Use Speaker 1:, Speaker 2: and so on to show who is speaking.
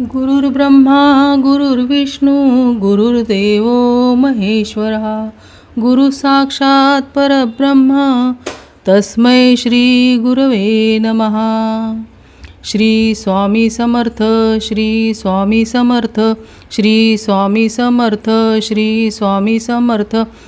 Speaker 1: गुरुर्ब्रह्मा गुरुर्विष्णू गुरुर्देव महेश्वरा गुरु साक्षात परब्रह्मा तस्मै श्री गुरवे नमः. श्री स्वामी समर्थ श्री स्वामी समर्थ श्री स्वामी समर्थ श्री स्वामी समर्थ